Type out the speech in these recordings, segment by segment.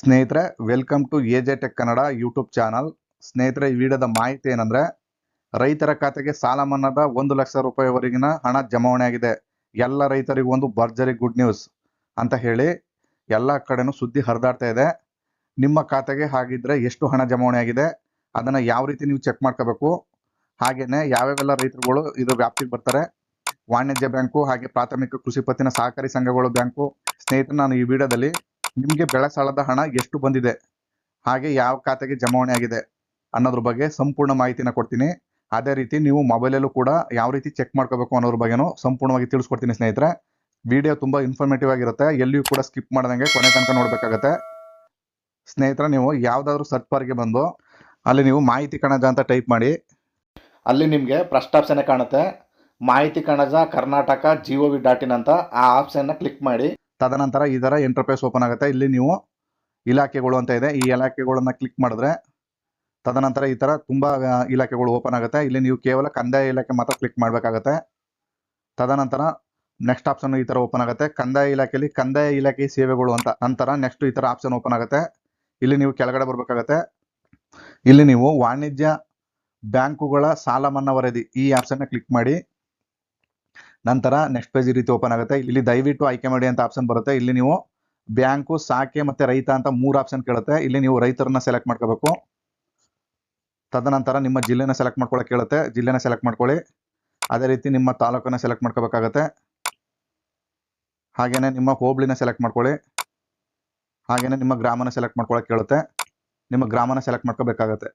ಸ್ನೇಹಿತರೆ welcome to A J tech Kannada YouTube channel ಸ್ನೇಹಿತರೆ, ಈ ವಿಡಿಯೋದ ಮಾಹಿತಿ ಏನಂದ್ರೆ, ರೈತರ ಖಾತೆಗೆ ಸಾಲ ಮನ್ನಾದ ಒಂದು ಲಕ್ಷ ರೂಪಾಯಿವರೆಗಿನ ಹಣ ಜಮಾವಣೆ ಆಗಿದೆ. ಎಲ್ಲ ರೈತರಿಗೂ ಒಂದು ಭರ್ಜರಿ ಗುಡ್ ನ್ಯೂಸ್ ಅಂತ ಹೇಳಿ ಎಲ್ಲ ಕಡೆನೂ ಸುದ್ದಿ ಹರಿದಾಡ್ತಾ ಇದೆ. ನಿಮ್ಮ ಖಾತೆಗೆ ಹಾಗಿದ್ರೆ ಎಷ್ಟು ಹಣ ಜಮಾವಣೆ ಆಗಿದೆ, ಅದನ್ನ ಯಾವ ರೀತಿ ನೀವು ಚೆಕ್ ಮಾಡ್ಕೋಬೇಕು, ಹಾಗೇನೆ ಯಾವ್ಯಾವೆಲ್ಲ ರೈತರುಗಳು ಇದು ವ್ಯಾಪ್ತಿಗೆ ಬರ್ತಾರೆ, ವಾಣಿಜ್ಯ ಬ್ಯಾಂಕು ಹಾಗೆ ಪ್ರಾಥಮಿಕ ಕೃಷಿ ಪತ್ತಿನ ಸಹಕಾರಿ ಸಂಘಗಳು ಬ್ಯಾಂಕು. ಸ್ನೇಹಿತರೆ, ನಾನು ಈ ವಿಡಿಯೋದಲ್ಲಿ ನಿಮಗೆ ಬೆಳೆ ಸಾಲದ ಹಣ ಎಷ್ಟು ಬಂದಿದೆ? ಹಾಗೆ ಯಾವ ಖಾತೆಗೆ ಜಮಾವಣೆ ಆಗಿದೆ? ಅನ್ನೋದ್ರ ಬಗ್ಗೆ ಸಂಪೂರ್ಣ ಮಾಹಿತಿನ ಕೊಡ್ತೀನಿ. ಅದೇ ರೀತಿ ನೀವು ಮೊಬೈಲಲ್ಲೂ ಕೂಡ ಯಾವ ರೀತಿ ಚೆಕ್ ಮಾಡ್ಕೋಬೇಕು ಅನ್ನೋದ್ರ ಬಗ್ಗೆನೂ ಸಂಪೂರ್ಣವಾಗಿ ತಿಳಿಸ್ಕೊಡ್ತೀನಿ ಸ್ನೇಹಿತರೆ. ವಿಡಿಯೋ ತುಂಬ ಇನ್ಫಾರ್ಮೇಟಿವ್ ಆಗಿರುತ್ತೆ. ಎಲ್ಲಿಯೂ ಕೂಡ ಸ್ಕಿಪ್ ಮಾಡ್ದಂಗೆ ಕೊನೆ ತನಕ ನೋಡಬೇಕಾಗತ್ತೆ. ಸ್ನೇಹಿತರೆ, ನೀವು ಯಾವುದಾದ್ರೂ ಸರ್ಚ್ ಬಾರ್ಗೆ ಬಂದು ಅಲ್ಲಿ ನೀವು ಮಾಹಿತಿ ಕಣಜ ಅಂತ ಟೈಪ್ ಮಾಡಿ. ಅಲ್ಲಿ ನಿಮಗೆ ಫಸ್ಟ್ ಆಪ್ಷನ್ ಕಾಣುತ್ತೆ. Mahiti Kanaja Karnataka G V dot ಅಂತ ಆ ಆಪ್ಷನ್ನ ಕ್ಲಿಕ್ ಮಾಡಿ. ತದನಂತರ ಈ ಥರ ಇಂಟರ್ಫೇಸ್ ಓಪನ್ ಆಗುತ್ತೆ. ಇಲ್ಲಿ ನೀವು ಇಲಾಖೆಗಳು ಅಂತ ಇದೆ. ಈ ಇಲಾಖೆಗಳನ್ನು ಕ್ಲಿಕ್ ಮಾಡಿದ್ರೆ ತದನಂತರ ಈ ತರ ತುಂಬಾ ಇಲಾಖೆಗಳು ಓಪನ್ ಆಗುತ್ತೆ. ಇಲ್ಲಿ ನೀವು ಕೇವಲ ಕಂದಾಯ ಇಲಾಖೆ ಮಾತ್ರ ಕ್ಲಿಕ್ ಮಾಡಬೇಕಾಗತ್ತೆ. ತದನಂತರ ನೆಕ್ಸ್ಟ್ ಆಪ್ಷನ್ ಈ ತರ ಓಪನ್ ಆಗುತ್ತೆ. ಕಂದಾಯ ಇಲಾಖೆಯಲ್ಲಿ ಕಂದಾಯ ಇಲಾಖೆ ಸೇವೆಗಳು ಅಂತ. ನಂತರ ನೆಕ್ಸ್ಟ್ ಈ ತರ ಆಪ್ಷನ್ ಓಪನ್ ಆಗುತ್ತೆ. ಇಲ್ಲಿ ನೀವು ಕೆಳಗಡೆ ಬರ್ಬೇಕಾಗತ್ತೆ. ಇಲ್ಲಿ ನೀವು ವಾಣಿಜ್ಯ ಬ್ಯಾಂಕುಗಳ ಸಾಲ ಮನ್ನಾ ವರದಿ ಈ ಆಪ್ಷನ್ ಕ್ಲಿಕ್ ಮಾಡಿ. ನಂತರ ನೆಕ್ಸ್ಟ್ ಪೇಜ್ ಈ ರೀತಿ ಓಪನ್ ಆಗುತ್ತೆ. ಇಲ್ಲಿ ದಯವಿಟ್ಟು ಆಯ್ಕೆ ಮಾಡಿ ಅಂತ ಆಪ್ಷನ್ ಬರುತ್ತೆ. ಇಲ್ಲಿ ನೀವು ಬ್ಯಾಂಕು, ಸಾಕೆ ಮತ್ತೆ ರೈತ ಅಂತ ಮೂರು ಆಪ್ಷನ್ ಕೇಳುತ್ತೆ. ಇಲ್ಲಿ ನೀವು ರೈತರನ್ನ ಸೆಲೆಕ್ಟ್ ಮಾಡ್ಕೋಬೇಕು. ತದನಂತರ ನಿಮ್ಮ ಜಿಲ್ಲೆನ ಸೆಲೆಕ್ಟ್ ಮಾಡ್ಕೊಳ್ಳೋಕೆ ಕೇಳುತ್ತೆ. ಜಿಲ್ಲೆನ ಸೆಲೆಕ್ಟ್ ಮಾಡ್ಕೊಳ್ಳಿ. ಅದೇ ರೀತಿ ನಿಮ್ಮ ತಾಲೂಕನ್ನ ಸೆಲೆಕ್ಟ್ ಮಾಡ್ಕೋಬೇಕಾಗತ್ತೆ. ಹಾಗೇನೆ ನಿಮ್ಮ ಹೋಬಳಿನ ಸೆಲೆಕ್ಟ್ ಮಾಡ್ಕೊಳ್ಳಿ. ಹಾಗೇನೆ ನಿಮ್ಮ ಗ್ರಾಮನ ಸೆಲೆಕ್ಟ್ ಮಾಡ್ಕೊಳಕ್ ಕೇಳುತ್ತೆ. ನಿಮ್ಮ ಗ್ರಾಮನ ಸೆಲೆಕ್ಟ್ ಮಾಡ್ಕೋಬೇಕಾಗತ್ತೆ.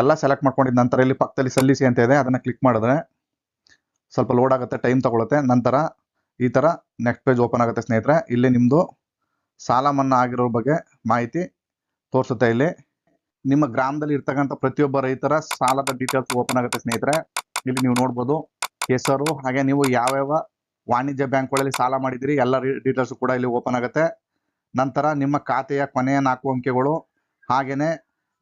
ಎಲ್ಲ ಸೆಲೆಕ್ಟ್ ಮಾಡ್ಕೊಂಡಿದ್ದ ನಂತರ ಇಲ್ಲಿ ಪಕ್ಕದಲ್ಲಿ ಸಲ್ಲಿಸಿ ಅಂತ ಇದೆ. ಅದನ್ನ ಕ್ಲಿಕ್ ಮಾಡಿದ್ರೆ ಸ್ವಲ್ಪ ಲೋಡ್ ಆಗುತ್ತೆ ಟೈಮ್ ತಗೊಳುತ್ತೆ. ನಂತರ ಈ ತರ ನೆಕ್ಸ್ಟ್ ಪೇಜ್ ಓಪನ್ ಆಗುತ್ತೆ ಸ್ನೇಹಿತರೆ. ಇಲ್ಲಿ ನಿಮ್ಮದು ಸಾಲ ಮನ್ನಾ ಆಗಿರೋ ಬಗ್ಗೆ ಮಾಹಿತಿ ತೋರಿಸುತ್ತೆ ಇಲ್ಲಿ. ನಿಮ್ಮ ಗ್ರಾಮದಲ್ಲಿ ಇರ್ತಕ್ಕಂಥ ಪ್ರತಿಯೊಬ್ಬ ರೈತರ ಸಾಲದ ಡೀಟೇಲ್ಸ್ ಓಪನ್ ಆಗುತ್ತೆ ಸ್ನೇಹಿತರೆ. ಇಲ್ಲಿ ನೀವು ನೋಡ್ಬೋದು, ಹೆಸರು, ಹಾಗೆ ನೀವು ಯಾವ್ಯಾವ ವಾಣಿಜ್ಯ ಬ್ಯಾಂಕ್ಗಳಲ್ಲಿ ಸಾಲ ಮಾಡಿದಿರಿ ಎಲ್ಲ ಡೀಟೇಲ್ಸ್ ಕೂಡ ಇಲ್ಲಿ ಓಪನ್ ಆಗುತ್ತೆ. ನಂತರ ನಿಮ್ಮ ಖಾತೆಯ ಕೊನೆಯ ನಾಲ್ಕು ಅಂಕೆಗಳು, ಹಾಗೇನೆ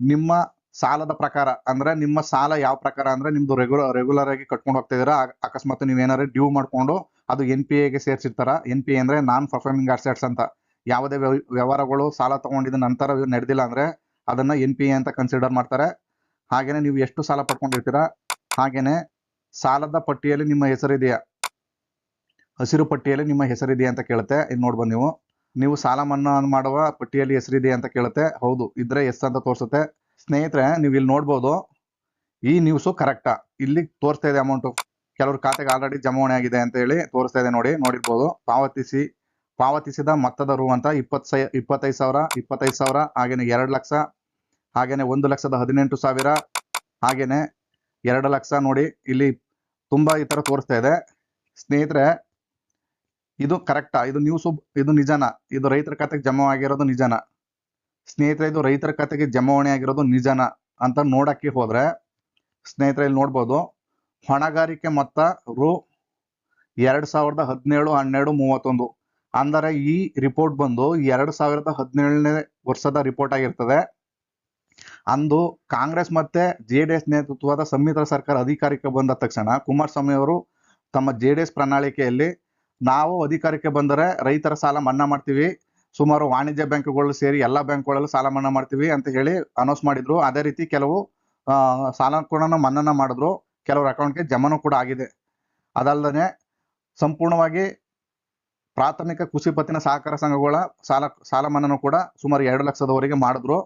ನಿಮ್ಮ ಸಾಲದ ಪ್ರಕಾರ, ಅಂದ್ರೆ ನಿಮ್ಮ ಸಾಲ ಯಾವ ಪ್ರಕಾರ, ಅಂದ್ರೆ ನಿಮ್ದು ರೆಗ್ಯುಲರ್ ರೆಗ್ಯುಲರ್ ಆಗಿ ಕಟ್ಕೊಂಡು ಹೋಗ್ತಾ ಇದೀರಾ ಅಕಸ್ಮಾತ್ ನೀವು ಏನಾರ ಡ್ಯೂ ಮಾಡ್ಕೊಂಡು ಅದು ಎನ್ ಪಿ ಎಗೆ ಸೇರ್ಸಿರ್ತಾರ? ಎನ್ ಪಿ ಎ ಅಂದ್ರೆ ನಾನ್ ಪರ್ಫಾರ್ಮಿಂಗ್ ಅಸೆಟ್ಸ್ ಅಂತ. ಯಾವುದೇ ವ್ಯವ- ವ್ಯವಹಾರಗಳು ಸಾಲ ತಗೊಂಡಿದ ನಂತರ ನಡೆದಿಲ್ಲ ಅಂದ್ರೆ ಅದನ್ನ ಎನ್ ಪಿ ಎ ಅಂತ ಕನ್ಸಿಡರ್ ಮಾಡ್ತಾರೆ. ಹಾಗೇನೆ ನೀವು ಎಷ್ಟು ಸಾಲ ಪಡ್ಕೊಂಡಿರ್ತೀರಾ? ಹಾಗೇನೆ ಸಾಲದ ಪಟ್ಟಿಯಲ್ಲಿ ನಿಮ್ಮ ಹೆಸರಿದೆಯಾ? ಹಸಿರು ಪಟ್ಟಿಯಲ್ಲಿ ನಿಮ್ಮ ಹೆಸರಿದೆಯಾ ಅಂತ ಕೇಳುತ್ತೆ. ಇಲ್ಲಿ ನೋಡ್ಬೋದು ನೀವು. ನೀವು ಸಾಲ ಮನ್ನಾ ಮಾಡುವ ಪಟ್ಟಿಯಲ್ಲಿ ಹೆಸರಿದೆಯಾ ಅಂತ ಕೇಳುತ್ತೆ. ಹೌದು, ಇದ್ರೆ ಎಸ್ ಅಂತ ತೋರಿಸುತ್ತೆ. ಸ್ನೇಹಿತರೆ, ನೀವು ಇಲ್ಲಿ ನೋಡ್ಬೋದು, ಈ ನ್ಯೂಸು ಕರೆಕ್ಟಾ ಇಲ್ಲಿ ತೋರಿಸ್ತಾ ಇದೆ ಅಮೌಂಟು ಕೆಲವ್ರ ಖಾತೆಗೆ ಆಲ್ರೆಡಿ ಜಮಾವಣೆ ಆಗಿದೆ ಅಂತ ಹೇಳಿ ತೋರಿಸ್ತಾ ಇದೆ ನೋಡಿ, ನೋಡಿರ್ಬೋದು. ಪಾವತಿಸಿ, ಪಾವತಿಸಿದ ಮೊತ್ತದ ರೂ ಅಂತ ಇಪ್ಪತ್ತು ಸೈ, ಇಪ್ಪತ್ತೈದು ಸಾವಿರ ಇಪ್ಪತ್ತೈದು ಸಾವಿರ ಹಾಗೆಯೇ ಎರಡು ಲಕ್ಷ ಹಾಗೆಯೇ ಒಂದು ಲಕ್ಷದ ಹದಿನೆಂಟು ಸಾವಿರ ಹಾಗೆಯೇ ಎರಡು ಲಕ್ಷ ನೋಡಿ ಇಲ್ಲಿ ತುಂಬಾ ಈ ತರ ತೋರಿಸ್ತಾ ಇದೆ. ಸ್ನೇಹಿತರೆ, ಇದು ಕರೆಕ್ಟಾ ಇದು ನ್ಯೂಸ್ ಇದು ನಿಜಾನ. ಇದು ರೈತರ ಖಾತೆಗೆ ಜಮಾ ಆಗಿರೋದು ನಿಜನಾ. ಸ್ನೇಹಿತರೆ, ಇದು ರೈತರ ಖಾತೆಗೆ ಜಮಾವಣೆ ಆಗಿರೋದು ನಿಜನ ಅಂತ ನೋಡಕ್ಕೆ ಹೋದ್ರೆ, ಸ್ನೇಹಿತರೆ, ಇಲ್ಲಿ ನೋಡ್ಬೋದು, ಹೊಣೆಗಾರಿಕೆ ಮೊತ್ತ ರು ಎರಡ್ ಸಾವಿರದ ಹದಿನೇಳು, ಹನ್ನೆರಡು, ಮೂವತ್ತೊಂದು. ಅಂದರೆ ಈ ರಿಪೋರ್ಟ್ ಬಂದು ಎರಡ್ ಸಾವಿರದ ಹದಿನೇಳನೇ ವರ್ಷದ ರಿಪೋರ್ಟ್ ಆಗಿರ್ತದೆ. ಅಂದು ಕಾಂಗ್ರೆಸ್ ಮತ್ತೆ ಜೆ ಡಿ ಎಸ್ ನೇತೃತ್ವದ ಸಮ್ಮಿಶ್ರ ಸರ್ಕಾರ ಅಧಿಕಾರಕ್ಕೆ ಬಂದ ತಕ್ಷಣ ಕುಮಾರಸ್ವಾಮಿ ಅವರು ತಮ್ಮ ಜೆ ಡಿ ಎಸ್ ಪ್ರಣಾಳಿಕೆಯಲ್ಲಿ, ನಾವು ಅಧಿಕಾರಕ್ಕೆ ಬಂದರೆ ರೈತರ ಸಾಲ ಮನ್ನಾ ಮಾಡ್ತೀವಿ ಸುಮಾರು ವಾಣಿಜ್ಯ ಬ್ಯಾಂಕ್ಗಳು ಸೇರಿ ಎಲ್ಲಾ ಬ್ಯಾಂಕ್ಗಳಲ್ಲೂ ಸಾಲ ಮನ್ನಾ ಮಾಡ್ತೀವಿ ಅಂತ ಹೇಳಿ ಅನೌನ್ಸ್ ಮಾಡಿದ್ರು. ಅದೇ ರೀತಿ ಕೆಲವು ಸಾಲ ಕೂಡ ಮನ್ನಾ ಮಾಡಿದ್ರು. ಕೆಲವ್ರ ಅಕೌಂಟ್ಗೆ ಜಮಾನು ಕೂಡ ಆಗಿದೆ. ಅದಲ್ಲದೆ ಸಂಪೂರ್ಣವಾಗಿ ಪ್ರಾಥಮಿಕ ಕೃಷಿ ಪತ್ತಿನ ಸಹಕಾರ ಸಂಘಗಳ ಸಾಲ ಸಾಲ ಮನ್ನಾನು ಕೂಡ ಸುಮಾರು ಎರಡು ಲಕ್ಷದವರೆಗೆ ಮಾಡಿದ್ರು.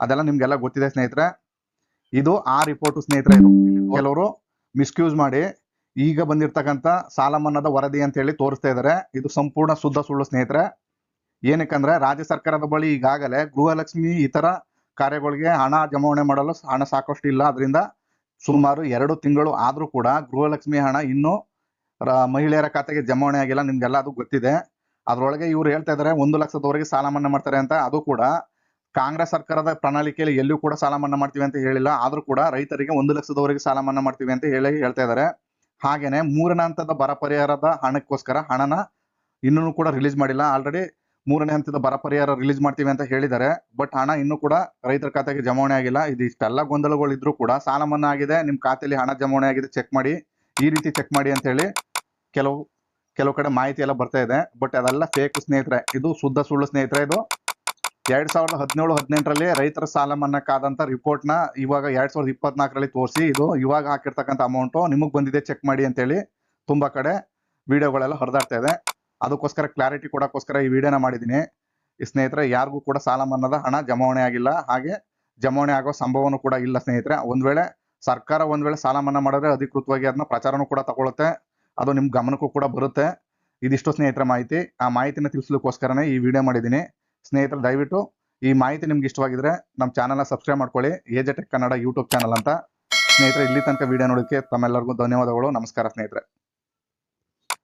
ಅದೆಲ್ಲ ನಿಮ್ಗೆಲ್ಲ ಗೊತ್ತಿದೆ ಸ್ನೇಹಿತರೆ. ಇದು ಆ ರಿಪೋರ್ಟ್ ಸ್ನೇಹಿತರೆ ಕೆಲವರು ಮಿಸ್ಕ್ಯೂಸ್ ಮಾಡಿ ಈಗ ಬಂದಿರ್ತಕ್ಕಂಥ ಸಾಲ ಮನ್ನಾದ ವರದಿ ಅಂತ ಹೇಳಿ ತೋರಿಸ್ತಾ ಇದ್ದಾರೆ ಇದು ಸಂಪೂರ್ಣ ಶುದ್ಧ ಸುಳ್ಳು ಸ್ನೇಹಿತರೆ. ಏನಕ್ಕಂದ್ರೆ ರಾಜ್ಯ ಸರ್ಕಾರದ ಬಳಿ ಈಗಾಗಲೇ ಗೃಹಲಕ್ಷ್ಮಿ ಇತರ ಕಾರ್ಯಗಳಿಗೆ ಹಣ ಜಮಾವಣೆ ಮಾಡಲು ಹಣ ಸಾಕಷ್ಟು ಇಲ್ಲ. ಅದರಿಂದ ಸುಮಾರು ಎರಡು ತಿಂಗಳು ಆದ್ರೂ ಕೂಡ ಗೃಹಲಕ್ಷ್ಮಿ ಹಣ ಇನ್ನೂ ಮಹಿಳೆಯರ ಖಾತೆಗೆ ಜಮಾವಣೆ ಆಗಿಲ್ಲ. ನಿಮ್ಗೆಲ್ಲ ಅದು ಗೊತ್ತಿದೆ. ಅದರೊಳಗೆ ಇವ್ರು ಹೇಳ್ತಾ ಇದ್ದಾರೆ ಒಂದು ಲಕ್ಷದವರೆಗೆ ಸಾಲ ಮನ್ನಾ ಮಾಡ್ತಾರೆ ಅಂತ. ಅದು ಕೂಡ ಕಾಂಗ್ರೆಸ್ ಸರ್ಕಾರದ ಪ್ರಣಾಳಿಕೆಯಲ್ಲಿ ಎಲ್ಲೂ ಕೂಡ ಸಾಲ ಮನ್ನಾ ಮಾಡ್ತೀವಿ ಅಂತ ಹೇಳಿಲ್ಲ. ಆದ್ರೂ ಕೂಡ ರೈತರಿಗೆ ಒಂದು ಲಕ್ಷದವರೆಗೆ ಸಾಲ ಮನ್ನಾ ಮಾಡ್ತೀವಿ ಅಂತ ಹೇಳಿ ಹೇಳ್ತಾ ಇದ್ದಾರೆ ಹಾಗೇನೆ ಮೂರನೇ ಹಂತದ ಬರ ಪರಿಹಾರದ ಹಣಕ್ಕೋಸ್ಕರ ಹಣನ ಇನ್ನೂ ಕೂಡ ರಿಲೀಸ್ ಮಾಡಿಲ್ಲ. ಆಲ್ರೆಡಿ ಮೂರನೇ ಹಂತದ ಬರ ಪರಿಹಾರ ರಿಲೀಸ್ ಮಾಡ್ತೀವಿ ಅಂತ ಹೇಳಿದ್ದಾರೆ. ಬಟ್ ಹಣ ಇನ್ನೂ ಕೂಡ ರೈತರ ಖಾತೆಗೆ ಜಮಾವಣೆ ಆಗಿಲ್ಲ. ಇದು ಇಷ್ಟೆಲ್ಲ ಗೊಂದಲಗಳು ಇದ್ರೂ ಕೂಡ ಸಾಲ ಮನ್ನಾ ಆಗಿದೆ. ನಿಮ್ಮ ಖಾತೆಯಲ್ಲಿ ಹಣ ಜಮಾವಣೆ ಆಗಿದೆ ಚೆಕ್ ಮಾಡಿ. ಈ ರೀತಿ ಚೆಕ್ ಮಾಡಿ ಅಂತ ಹೇಳಿ ಕೆಲವು ಕೆಲವು ಕಡೆ ಮಾಹಿತಿ ಎಲ್ಲ ಬರ್ತಾ ಇದೆ. ಬಟ್ ಅದೆಲ್ಲ ಫೇಕ್ ಸ್ನೇಹಿತರೆ. ಇದು ಶುದ್ಧ ಸುಳ್ಳು ಸ್ನೇಹಿತರೆ ಇದು. ಎರಡ್ ಸಾವಿರದ ಹದಿನೇಳು, ಹದಿನೆಂಟರಲ್ಲಿ ರೈತರ ಸಾಲ ಮನ್ನಾಕ್ಕಾದಂತ ರಿಪೋರ್ಟ್ನ ಇವಾಗ ಎರಡ್ ಸಾವಿರದ ಇಪ್ಪತ್ನಾಲ್ಕರಲ್ಲಿ ತೋರಿಸಿ. ಇದು ಇವಾಗ ಹಾಕಿರ್ತಕ್ಕಂಥ ಅಮೌಂಟ್ ನಿಮಗೆ ಬಂದಿದೆ ಚೆಕ್ ಮಾಡಿ ಅಂತೇಳಿ ತುಂಬಾ ಕಡೆ ವಿಡಿಯೋಗಳೆಲ್ಲ ಹರಿದಾಡ್ತಾ ಇದೆ. ಅದಕ್ಕೋಸ್ಕರ ಕ್ಲಾರಿಟಿ ಕೊಡೋಕ್ಕೋಸ್ಕರ ಈ ವಿಡಿಯೋನ ಮಾಡಿದ್ದೀನಿ. ಸ್ನೇಹಿತರೆ, ಯಾರಿಗೂ ಕೂಡ ಸಾಲ ಮನ್ನಾದ ಹಣ ಜಮಾವಣೆ ಆಗಿಲ್ಲ. ಹಾಗೆ ಜಮಾವಣೆ ಆಗೋ ಸಂಭವನೂ ಕೂಡ ಇಲ್ಲ ಸ್ನೇಹಿತರೆ. ಒಂದ್ ವೇಳೆ ಸರ್ಕಾರ ಒಂದ್ ವೇಳೆ ಸಾಲ ಮನ್ನಾ ಮಾಡಿದ್ರೆ ಅಧಿಕೃತವಾಗಿ ಅದನ್ನ ಪ್ರಚಾರನೂ ಕೂಡ ತಗೊಳುತ್ತೆ. ಅದು ನಿಮ್ ಗಮನಕ್ಕೂ ಕೂಡ ಬರುತ್ತೆ. ಇದಿಷ್ಟು ಸ್ನೇಹಿತರ ಮಾಹಿತಿ. ಆ ಮಾಹಿತಿನ ತಿಳಿಸ್ಲಿಕ್ಕೋಸ್ಕರನೇ ಈ ವಿಡಿಯೋ ಮಾಡಿದ್ದೀನಿ. ಸ್ನೇಹಿತರೆ, ದಯವಿಟ್ಟು ಈ ಮಾಹಿತಿ ನಿಮ್ಗೆ ಇಷ್ಟವಾಗಿದ್ರೆ ನಮ್ಮ ಚಾನಲ್ನ ಸಬ್ಸ್ಕ್ರೈಬ್ ಮಾಡ್ಕೊಳ್ಳಿ. ಏಜೆಟೆಕ್ ಕನ್ನಡ ಯೂಟ್ಯೂಬ್ ಚಾನಲ್ ಅಂತ. ಸ್ನೇಹಿತರೆ, ಇಲ್ಲಿ ತನಕ ವಿಡಿಯೋ ನೋಡೋಕ್ಕೆ ತಮ್ಮೆಲ್ಲರಿಗೂ ಧನ್ಯವಾದಗಳು. ನಮಸ್ಕಾರ ಸ್ನೇಹಿತರೆ.